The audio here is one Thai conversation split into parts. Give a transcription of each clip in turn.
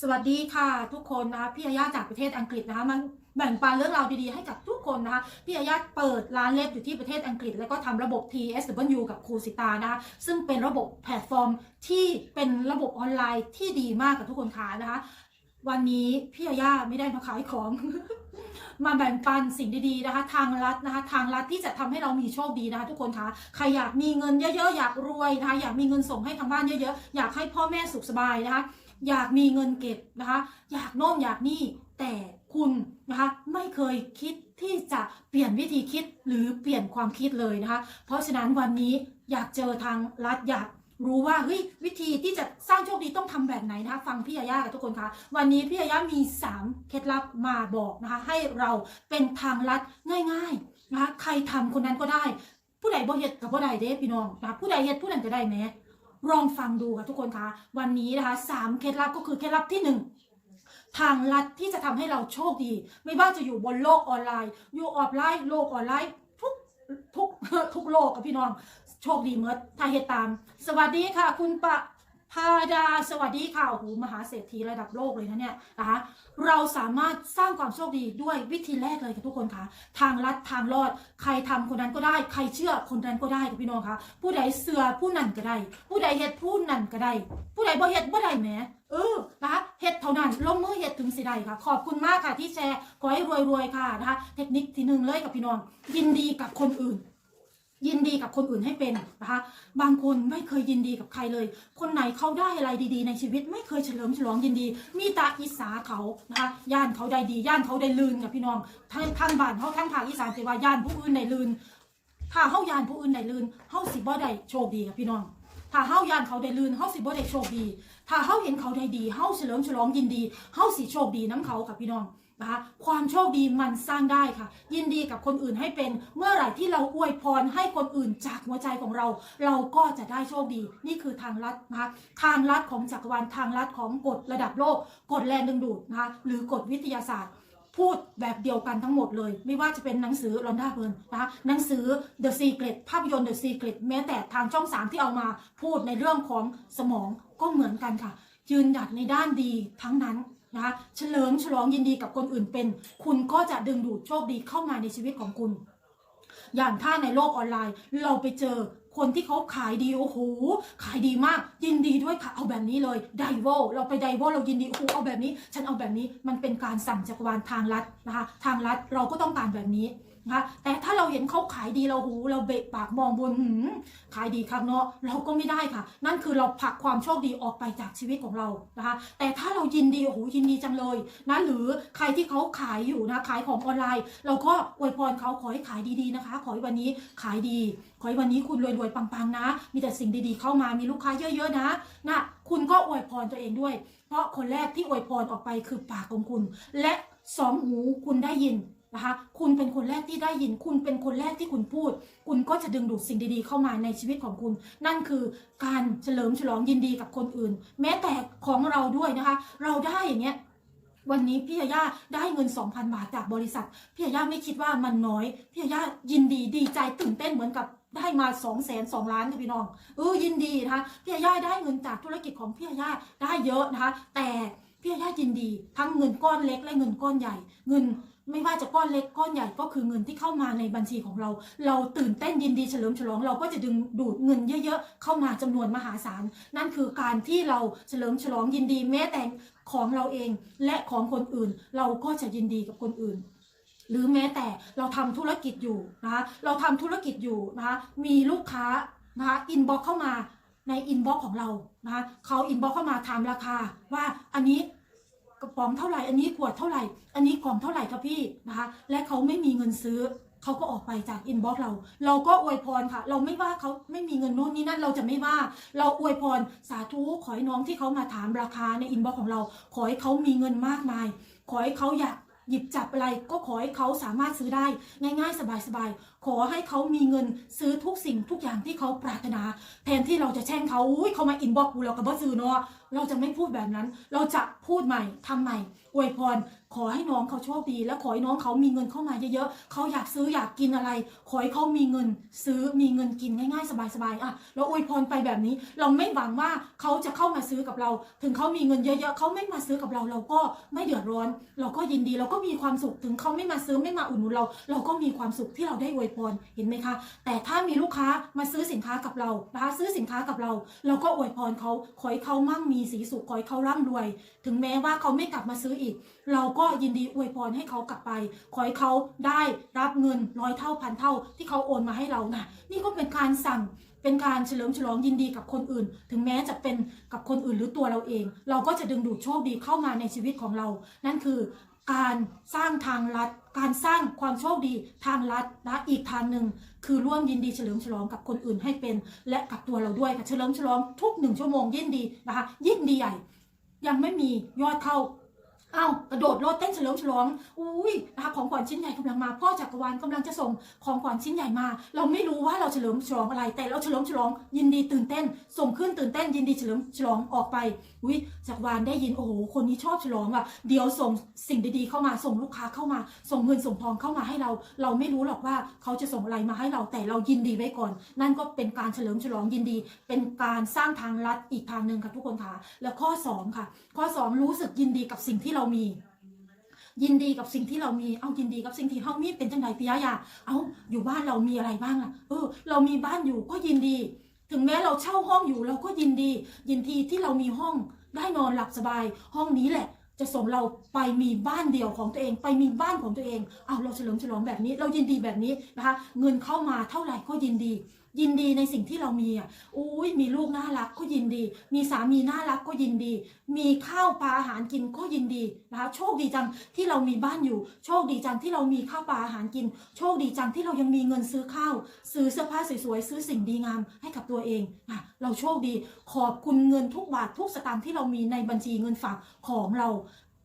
สวัสดีค่ะทุกคนนะคะพี่ยาย่าจากประเทศอังกฤษนะคะมันแบ่งปันเรื่องราวดีๆให้กับทุกคนนะคะพี่ยาย่าเปิดร้านเล็บอยู่ที่ประเทศอังกฤษ แล้วก็ทำระบบ TSW กับครูสิตานะคะซึ่งเป็นระบบแพลตฟอร์มที่เป็นระบบออนไลน์ที่ดีมากกับทุกคนค่ะนะคะ วันนี้พี่ยาย่าไม่ได้มาขายของ มาแบ่งปันสิ่งดีๆนะคะ ทางรัฐนะคะทางรัฐที่จะทำให้เรามีโชคดีนะคะ ทุกคนคะใครอยากมีเงินเยอะๆอยากรวยนะคะอยากมีเงินส่งให้ทางบ้านเยอะๆอยากให้พ่อแม่สุขสบายนะคะ อยากมีเงินเก็บนะคะ อยากโน่นอยากนี่แต่คุณนะคะไม่เคยคิดที่จะเปลี่ยนวิธีคิดหรือเปลี่ยนความคิดเลยนะคะ เพราะฉะนั้นวันนี้อยากเจอทางรัฐอยากรู้ว่าเฮ้ยวิธีที่จะสร้างโชคดีต้องทำแบบไหนนะคะฟังพี่ยาย่ากับทุกคนคะวันนี้พี่ยาย่ามี 3 เคล็ดลับมาบอกนะคะ ให้เราเป็นทางลัดง่ายๆนะคะใครทำคนนั้นก็ได้ ผู้ใดบ่เฮ็ดกับผู้ใดเด้พี่น้องนะคะผู้ใดเฮ็ดผู้นั้นจะได้แหม ลองฟังดูค่ะทุกคนคะวันนี้นะคะสามเคล็ดลับก็คือเคล็ดลับที่หนึ่งทางลัดที่จะทำให้เราโชคดี ไม่ว่าจะอยู่บนโลกออนไลน์ อยู่ออฟไลน์โลกออนไลน์ทุกทุกทุกโลกกับพี่น้อง โชคดีเมื่อถ้าเหตุตาม สวัสดีค่ะ คุณปะ พาดาสวัสดีค่ะโอ้โหมหาเศรษฐีระดับโลกเลยนะเนี่ยนะคะเราสามารถสร้างความโชคดีด้วยวิธีแรกเลยค่ะทุกคนคะทางลัดทางรอด ใครทำคนนั้นก็ได้ ใครเชื่อคนนั้นก็ได้ค่ะพี่น้องคะผู้ใดเสือผู้นั้นก็ได้ ผู้ใดเฮ็ดผู้นั้นก็ได้ ผู้ใดบ่เฮ็ดบ่ได้แหมเออนะคะเฮ็ดเท่านั้นลงมือเฮ็ดถึงสิได้ค่ะ ขอบคุณมากค่ะที่แชร์ขอให้รวยๆค่ะนะคะเทคนิคที่หนึ่งเลยกับพี่น้องยินดีกับคนอื่น ยินดีกับคนอื่นให้เป็นนะคะ บางคนไม่เคยยินดีกับใครเลย คนไหนเขาได้อะไรดีๆ ในชีวิต ไม่เคยเฉลิมฉลองยินดี มีตาอิสาเขานะคะย่านเขาได้ดีย่านเขาได้ลืนกับพี่น้องทั้งทั้งบ้านเขาทั้งภาคอีสานแต่ว่าย่านผู้อื่นได้ลืนถ้าเฮาย่านผู้อื่นได้ลืนเฮาสิบ่ได้โชคดีกับพี่น้องถ้าเฮาย่านเขาได้ลืนเฮาสิบ่ได้โชคดี ถ้าเฮาเห็นเขาได้ดีเฮาเฉลิมฉลองยินดีเฮาสิโชคดีน้ำเขากับพี่น้อง นะคะความโชคดีมันสร้างได้ค่ะ ยินดีกับคนอื่นให้เป็นเมื่อไหร่ที่เราอวยพรให้คนอื่นจากหัวใจของเรา เราก็จะได้โชคดี นี่คือทางลัดนะคะทางลัดของจักรวาลทางลัดของกฎระดับโลกกฎแรงดึงดูดนะคะหรือกฎวิทยาศาสตร์พูดแบบเดียวกันทั้งหมดเลย ไม่ว่าจะเป็นหนังสือลอนดาเพิร์นนะคะหนังสือ The Secret ภาพยนตร์ The Secret แม้แต่ทางช่อง 3 ที่เอามาพูดในเรื่องของสมองก็เหมือนกันค่ะ ยืนหยัดในด้านดีทั้งนั้น นะคะเฉลิมฉลองยินดีกับคนอื่นเป็น คุณก็จะดึงดูดโชคดีเข้ามาในชีวิตของคุณ อย่างถ้าในโลกออนไลน์ เราไปเจอ คนที่เขาขายดีโอ้โหขายดีมาก ยินดีด้วยค่ะเอาแบบนี้เลยไดโวเราไปไดโวเรายินดีโอ้โหเอาแบบนี้ ฉันเอาแบบนี้มันเป็นการสั่งจักรวาลทางลัดนะคะทางลัดเราก็ต้องการแบบนี้นะคะแต่ถ้าเราเห็นเขาขายดีเราหู เราเบะปากมองบนหืมขายดีครับเนาะเราก็ไม่ได้ค่ะ นั่นคือเราผลักความโชคดีออกไปจากชีวิตของเรานะคะ แต่ถ้าเรายินดีโอ้โหยินดีจังเลยนะหรือใครที่เขาขายอยู่นะขายของออนไลน์ เราก็อวยพรเขาขอให้ขายดีๆนะคะ ขอให้วันนี้ขายดี ขอให้วันนี้คุณรวยๆปังๆนะ มีแต่สิ่งดีๆเข้ามามีลูกค้าเยอะๆนะนะคุณก็อวยพรตัวเองด้วย เพราะคนแรกที่อวยพรออกไปคือปากของคุณ และสองหูคุณได้ยินนะคะคุณเป็นคนแรกที่ได้ยิน คุณเป็นคนแรกที่คุณพูด คุณก็จะดึงดูดสิ่งดีๆเข้ามาในชีวิตของคุณ นั่นคือการเฉลิมฉลองยินดีกับคนอื่น แม้แต่ของเราด้วยนะคะ เราได้อย่างเงี้ยวันนี้พี่ยาย่าได้เงิน 2,000 บาทจากบริษัท พี่ยาย่าไม่คิดว่ามันน้อย พี่ยาย่ายินดีดีใจตื่นเต้นเหมือนกับ ได้มา2องแสนสองล้านค่ะพี่น้องเออยินดีนะคะพี่ยาย่าได้เงินจากธุรกิจของพี่ยาย่าได้เยอะนะคะ แต่พี่ยาย่ายินดี ทั้งเงินก้อนเล็กและเงินก้อนใหญ่ เงินไม่ว่าจะก้อนเล็กก้อนใหญ่ก็คือเงินที่เข้ามาในบัญชีของเรา เราตื่นเต้นยินดีเฉลิมฉลอง เราก็จะดึงดูดเงินเยอะๆ เข้ามาจำนวนมหาศาล นั่นคือการที่เราเฉลิมฉลองยินดีแม้แต่ของเราเองและของคนอื่น เราก็จะยินดีกับคนอื่น หรือแม้แต่เราทำธุรกิจอยู่นะคะเราทำธุรกิจอยู่นะคะมีลูกค้านะคะอินบ็อกเข้ามาในอินบ็อกของเรานะคะเขาอินบ็อกเข้ามาถามราคาว่าอันนี้กระป๋องเท่าไหร่ อันนี้ขวดเท่าไหร่ อันนี้กล่องเท่าไหร่ครับพี่นะคะ และเขาไม่มีเงินซื้อ เขาก็ออกไปจากอินบ็อกเรา เราก็อวยพรค่ะ เราไม่ว่าเขาไม่มีเงินโน่นนี่นั่น เราจะไม่ว่า เราอวยพรสาธุขอให้น้องที่เขามาถามราคาในอินบ็อกของเรา ขอให้เขามีเงินมากมาย ขอให้เขาอยาก หยิบจับอะไรก็ขอให้เขาสามารถซื้อได้ง่ายๆ สบายๆ ขอให้เขามีเงินซื้อทุกสิ่งทุกอย่างที่เขาปรารถนา แทนที่เราจะแช่งเขาอุ้ยเขามาอินบ็อกกูเรากับบ่ซื้อเนาะเราจะไม่พูดแบบนั้น เราจะพูดใหม่ทำใหม่อวยพร ขอให้น้องเขาโชคดี และขอให้น้องเขามีเงินเข้ามาเยอะๆเขาอยากซื้ออยากกินอะไร ขอให้เขามีเงินซื้อมีเงินกินง่ายๆสบายๆอะเราอวยพรไปแบบนี้ เราไม่หวังว่าเขาจะเข้ามาซื้อกับเรา ถึงเขามีเงินเยอะๆเขาไม่มาซื้อกับเรา เราก็ไม่เดือดร้อน เราก็ยินดีเราก็มีความสุขถึงเขาไม่มาซื้อไม่มาอุดหนุนเรา เราก็มีความสุขที่เราได้อวยพรเห็นไหมคะ แต่ถ้ามีลูกค้ามาซื้อสินค้ากับเรานะคะซื้อสินค้ากับเรา เราก็อวยพรเขาขอให้เขามั่งมีสีสุขขอให้เขาร่ำรวย ถึงแม้ว่าเขาไม่กลับมาซื้ออีก เราก็็ยินดีอวยพรให้เขากลับไป ขอให้เขาได้รับเงินร้อยเท่าพันเท่าที่เขาโอนมาให้เรานะนี่ก็เป็นการสั่งเป็นการเฉลิมฉลองยินดีกับคนอื่น ถึงแม้จะเป็นกับคนอื่นหรือตัวเราเอง เราก็จะดึงดูดโชคดีเข้ามาในชีวิตของเรา นั่นคือการสร้างทางลัด การสร้างความโชคดีทางลัดนะอีกทางหนึ่งคือร่วมยินดีเฉลิมฉลองกับคนอื่นให้เป็น และกับตัวเราด้วยค่ะเฉลิมฉลองทุกหนึ่งชั่วโมงยินดีนะคะยิ่งดีใหญ่ ยังไม่มียอดเข้า เอ้ากระโดดโลดเต้นเฉลิมฉลองอุ้ยนะคะของขวัญชิ้นใหญ่กำลังมาพ่อจักรวาลกำลังจะส่งของขวัญชิ้นใหญ่มา เราไม่รู้ว่าเราเฉลิมฉลองอะไร แต่เราเฉลิมฉลอง ยินดีตื่นเต้น ส่งขึ้นตื่นเต้น ยินดีเฉลิมฉลองออกไปอุ้ยจักรวาลได้ยินโอ้โหคนนี้ชอบฉลองว่ะเดี๋ยวส่งสิ่งดีๆเข้ามาส่งลูกค้าเข้ามา ส่งเงินส่งทองเข้ามาให้เรา เราไม่รู้หรอกว่าเขาจะส่งอะไรมาให้เราแต่เรายินดีไว้ก่อน นั่นก็เป็นการเฉลิมฉลองยินดี เป็นการสร้างทางลัดอีกทางหนึ่งค่ะทุกคนค่ะแล้วข้อสองค่ะข้อสองรู้สึกยินดีกับสิ่งที่เรามี ยินดีกับสิ่งที่เรามี เอายินดีกับสิ่งที่เรามีเป็นจังไดปิยะยาเอาอยู่บ้านเรามีอะไรบ้างล่ะ เออ เรามีบ้านอยู่ก็ยินดี ถึงแม้เราเช่าห้องอยู่เราก็ยินดี ยินดีที่เรามีห้องได้นอนหลับสบาย ห้องนี้แหละจะส่งเราไปมีบ้านเดี่ยวของตัวเอง ไปมีบ้านของตัวเอง เอาเราเฉลิมฉลองแบบนี้ เรายินดีแบบนี้นะคะ เงินเข้ามาเท่าไหร่ก็ยินดี ยินดีในสิ่งที่เรามีอะอุ้ยมีลูกน่ารักก็ยินดี มีสามีน่ารักก็ยินดี มีข้าวปลาอาหารกินก็ยินดีนะคะโชคดีจังที่เรามีบ้านอยู่ โชคดีจังที่เรามีข้าวปลาอาหารกิน โชคดีจังที่เรายังมีเงินซื้อข้าว ซื้อเสื้อผ้าสวยๆซื้อสิ่งดีงามให้กับตัวเองอะเราโชคดีขอบคุณเงินทุกบาททุกสตางค์ที่เรามีในบัญชีเงินฝากของเรา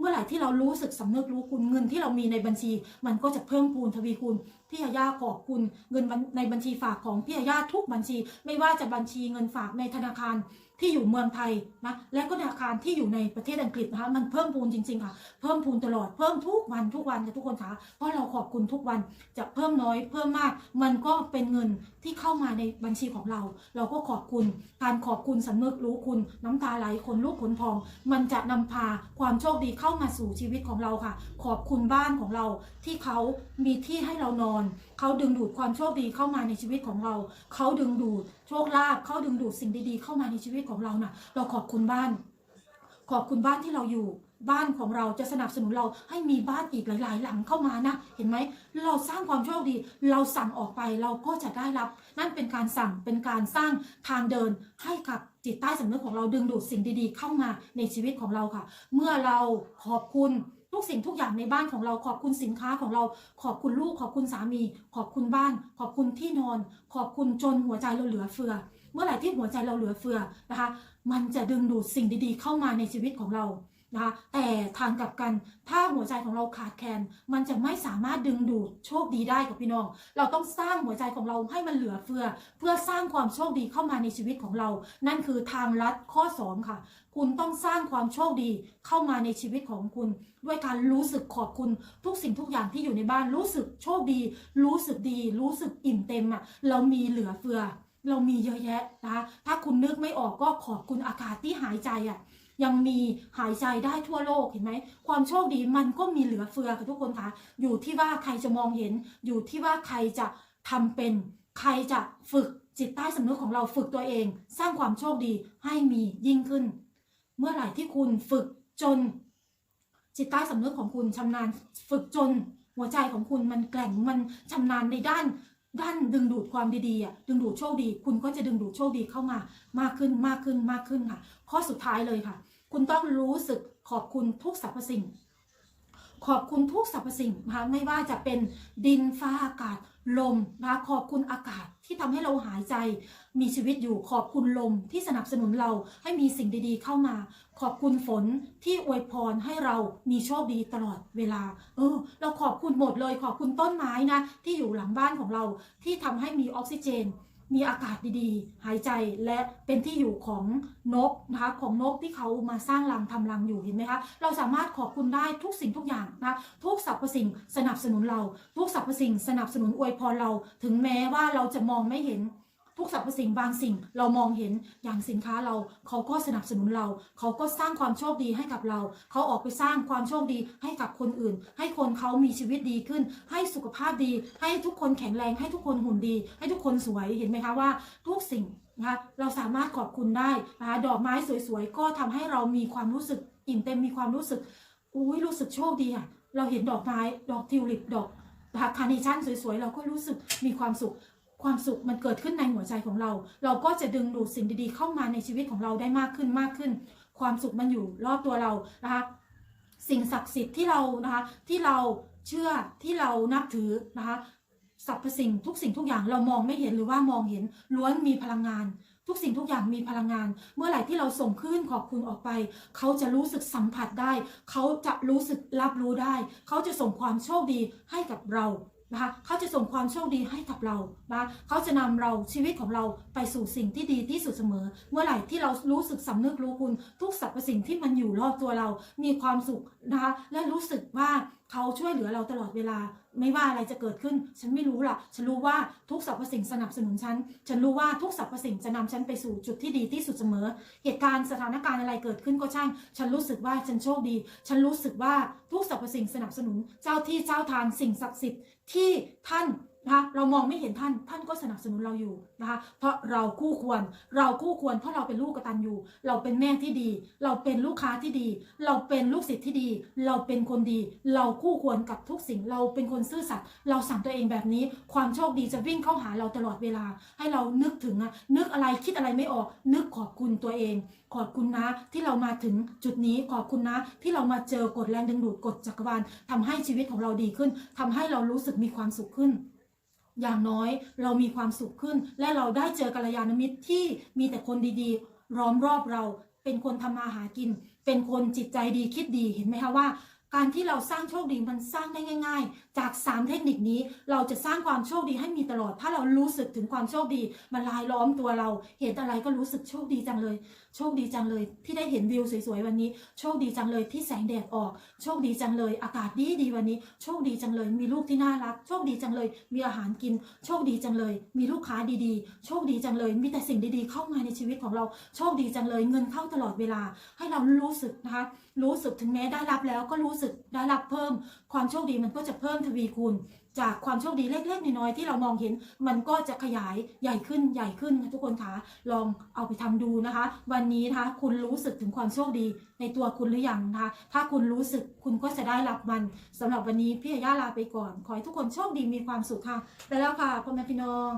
เมื่อไหร่ที่เรารู้สึกสำนึกรู้คุณเงินที่เรามีในบัญชี มันก็จะเพิ่มพูนทวีคูณพี่ยาญาขอบคุณเงินในบัญชีฝากของพี่ยาญาทุกบัญชี ไม่ว่าจะบัญชีเงินฝากในธนาคาร ที่อยู่เมืองไทยนะและก็ธนาคารที่อยู่ในประเทศอังกฤษนะคะมันเพิ่มพูนจริงๆค่ะเพิ่มพูนตลอดเพิ่มทุกวันทุกวันค่ะทุกคนคะเพราะเราขอบคุณทุกวันจะเพิ่มน้อยเพิ่มมาก มันก็เป็นเงินที่เข้ามาในบัญชีของเรา เราก็ขอบคุณการขอบคุณสำนึกรู้คุณน้ำตาไหลคนลูกขนพอง มันจะนำพาความโชคดีเข้ามาสู่ชีวิตของเราค่ะ ขอบคุณบ้านของเราที่เขามีที่ให้เรานอน เขาดึงดูดความโชคดีเข้ามาในชีวิตของเรา เขาดึงดูดโชคลาภเขาดึงดูดสิ่งดีๆ เข้ามาในชีวิตของเราน่ะ เราขอบคุณบ้าน ขอบคุณบ้านที่เราอยู่ บ้านของเราจะสนับสนุนเราให้มีบ้านอีกหลาย ๆ หลังเข้ามานะ เห็นไหม เราสร้างความโชคดี เราสั่งออกไปเราก็จะได้รับ นั่นเป็นการสั่งเป็นการสร้างทางเดินให้กับจิตใต้สำนึกของเราดึงดูดสิ่งดี ๆ เข้ามาในชีวิตของเราค่ะ เมื่อเราขอบคุณทุกสิ่งทุกอย่างในบ้านของเราขอบคุณสินค้าของเราขอบคุณลูกขอบคุณสามี ขอบคุณบ้าน ขอบคุณที่นอน ขอบคุณจนหัวใจเราเหลือเฟือ เมื่อไหร่ที่หัวใจเราเหลือเฟือนะคะ มันจะดึงดูดสิ่งดีๆ เข้ามาในชีวิตของเรานะคะแต่ทางกลับกันถ้าหัวใจของเราขาดแคลนมันจะไม่สามารถดึงดูดโชคดีได้กับพี่น้อง เราต้องสร้างหัวใจของเราให้มันเหลือเฟือ เพื่อสร้างความโชคดีเข้ามาในชีวิตของเรา นั่นคือทางลัดข้อสองค่ะ คุณต้องสร้างความโชคดีเข้ามาในชีวิตของคุณ ด้วยการรู้สึกขอบคุณทุกสิ่งทุกอย่างที่อยู่ในบ้านรู้สึกโชคดี รู้สึกดี รู้สึกอิ่มเต็มอะเรามีเหลือเฟือ เรามีเยอะแยะนะคะถ้าคุณนึกไม่ออกก็ขอบคุณอากาศที่หายใจอะ ยังมีหายใจได้ทั่วโลกเห็นไหม ความโชคดีมันก็มีเหลือเฟือค่ะทุกคนคะ อยู่ที่ว่าใครจะมองเห็น อยู่ที่ว่าใครจะทำเป็น ใครจะฝึกจิตใต้สำนึกของเราฝึกตัวเอง สร้างความโชคดีให้มียิ่งขึ้น เมื่อไหร่ที่คุณฝึกจน จิตใต้สำนึกของคุณชำนาญ ฝึกจนหัวใจของคุณมันแกร่งมันชำนาญในด้าน ด้านดึงดูดความดีๆอะดึงดูดโชคดี คุณก็จะดึงดูดโชคดีเข้ามามากขึ้นมากขึ้นมากขึ้นค่ะ ข้อสุดท้ายเลยค่ะ คุณต้องรู้สึกขอบคุณทุกสรรพสิ่ง ขอบคุณทุกสรรพสิ่งนะคะไม่ว่าจะเป็นดินฟ้าอากาศ ลมนะคะขอบคุณอากาศที่ทำให้เราหายใจ มีชีวิตอยู่ขอบคุณลมที่สนับสนุนเราให้มีสิ่งดีๆเข้ามา ขอบคุณฝนที่อวยพรให้เรามีโชคดีตลอดเวลา เออ เราขอบคุณหมดเลย ขอบคุณต้นไม้นะที่อยู่หลังบ้านของเราที่ทำให้มีออกซิเจน มีอากาศดีๆ หายใจและเป็นที่อยู่ของนกนะคะของนกที่เขามาสร้างรังทำรังอยู่เห็นไหมคะเราสามารถขอบคุณได้ทุกสิ่งทุกอย่างนะทุกสรรพสิ่งสนับสนุนเรา ทุกสรรพสิ่งสนับสนุนอวยพรเรา ถึงแม้ว่าเราจะมองไม่เห็น ทุกสรรพสิ่งบางสิ่งเรามองเห็นอย่างสินค้าเรา เขาก็สนับสนุนเรา เขาก็สร้างความโชคดีให้กับเรา เขาออกไปสร้างความโชคดีให้กับคนอื่น ให้คนเขามีชีวิตดีขึ้น ให้สุขภาพดี ให้ทุกคนแข็งแรง ให้ทุกคนหุ่นดี ให้ทุกคนสวยเห็นไหมคะว่าทุกสิ่งนะคะเราสามารถขอบคุณได้นะคะดอกไม้สวยๆ ก็ทำให้เรามีความรู้สึกอิ่มเต็มมีความรู้สึกอุ้ยรู้สึกโชคดีอะเราเห็นดอกไม้ดอกทิวลิปดอกคาร์เนชั่นสวยๆ เราก็รู้สึกมีความสุข ความสุขมันเกิดขึ้นในหัวใจของเรา เราก็จะดึงดูดสิ่งดีๆ เข้ามาในชีวิตของเราได้มากขึ้นมากขึ้น ความสุขมันอยู่รอบตัวเรานะคะสิ่งศักดิ์สิทธิ์ที่เรานะคะที่เราเชื่อที่เรานับถือนะคะสรรพสิ่งทุกสิ่งทุกอย่างเรามองไม่เห็นหรือว่ามองเห็นล้วนมีพลังงาน ทุกสิ่งทุกอย่างมีพลังงาน เมื่อไหร่ที่เราส่งคลื่นขอบคุณออกไป เขาจะรู้สึกสัมผัสได้ เขาจะรู้สึกรับรู้ได้ เขาจะส่งความโชคดีให้กับเรา นะคะเขาจะส่งความโชคดีให้กับเรานะคะเขาจะนำเราชีวิตของเราไปสู่สิ่งที่ดีที่สุดเสมอ เมื่อไหร่ที่เรารู้สึกสำนึกรู้คุณ ทุกสรรพสิ่งที่มันอยู่รอบตัวเรา มีความสุขนะคะและรู้สึกว่า เขาช่วยเหลือเราตลอดเวลา ไม่ว่าอะไรจะเกิดขึ้น ฉันไม่รู้ล่ะ ฉันรู้ว่าทุกสรรพสิ่งสนับสนุนฉัน ฉันรู้ว่าทุกสรรพสิ่งจะนำฉันไปสู่จุดที่ดีที่สุดเสมอ เหตุการณ์สถานการณ์อะไรเกิดขึ้นก็ช่าง ฉันรู้สึกว่าฉันโชคดี ฉันรู้สึกว่าทุกสรรพสิ่งสนับสนุน เจ้าที่เจ้าทางสิ่งศักดิ์สิทธิ์ที่ท่าน นะคะเรามองไม่เห็นท่านท่านก็สนับสนุนเราอยู่นะคะ เพราะเราคู่ควรเราคู่ควร เพราะเราเป็นลูกกตัญญูเราเป็นแม่ที่ดี เราเป็นลูกค้าที่ดี เราเป็นลูกศิษย์ที่ดี เราเป็นคนดี เราคู่ควรกับทุกสิ่ง เราเป็นคนซื่อสัตย์เราสั่งตัวเองแบบนี้ ความโชคดีจะวิ่งเข้าหาเราตลอดเวลา ให้เรานึกถึงอะนึกอะไรคิดอะไรไม่ออก นึกขอบคุณตัวเอง ขอบคุณนะที่เรามาถึงจุดนี้ขอบคุณนะที่เรามาเจอกฎแรงดึงดูดกฎจักรวาลทำให้ชีวิตของเราดีขึ้นทำให้เรารู้สึกมีความสุขขึ้น อย่างน้อยเรามีความสุขขึ้น และเราได้เจอกัลยาณมิตรที่มีแต่คนดีๆ ร้อมรอบเรา เป็นคนทำมาหากิน เป็นคนจิตใจดีคิดดีเห็นไหมคะว่า การที่เราสร้างโชคดีมันสร้างได้ง่าย ๆ จาก 3 เทคนิคนี้เราจะสร้างความโชคดีให้มีตลอด ถ้าเรารู้สึกถึงความโชคดีมันลายล้อมตัวเรา เห็นอะไรก็รู้สึกโชคดีจังเลย โชคดีจังเลย ที่ได้เห็นวิวสวยๆวันนี้ โชคดีจังเลยที่แสงแดดออก โชคดีจังเลย อากาศดีดีๆวันนี้ โชคดีจังเลย มีลูกที่น่ารัก โชคดีจังเลย มีอาหารกิน โชคดีจังเลย มีลูกค้าดีๆ โชคดีจังเลย มีแต่สิ่งดีๆ เข้ามาในชีวิตของเรา โชคดีจังเลย เงินเข้าตลอดเวลา ให้เรารู้สึกนะคะ รู้สึกถึงแม้ได้รับแล้วก็รู้สึกได้รับเพิ่ม ความโชคดีมันก็จะเพิ่มทวีคูณ จากความโชคดีเล็กๆน้อยๆที่เรามองเห็น มันก็จะขยายใหญ่ขึ้นใหญ่ขึ้นนะทุกคนคะลองเอาไปทำดูนะคะ วันนี้นะคะคุณรู้สึกถึงความโชคดีในตัวคุณหรือยังนะคะ ถ้าคุณรู้สึกคุณก็จะได้รับมันสำหรับวันนี้พี่ย่าลาไปก่อน ขอให้ทุกคนโชคดีมีความสุขค่ะไปแล้วค่ะพ่อแม่พี่น้อง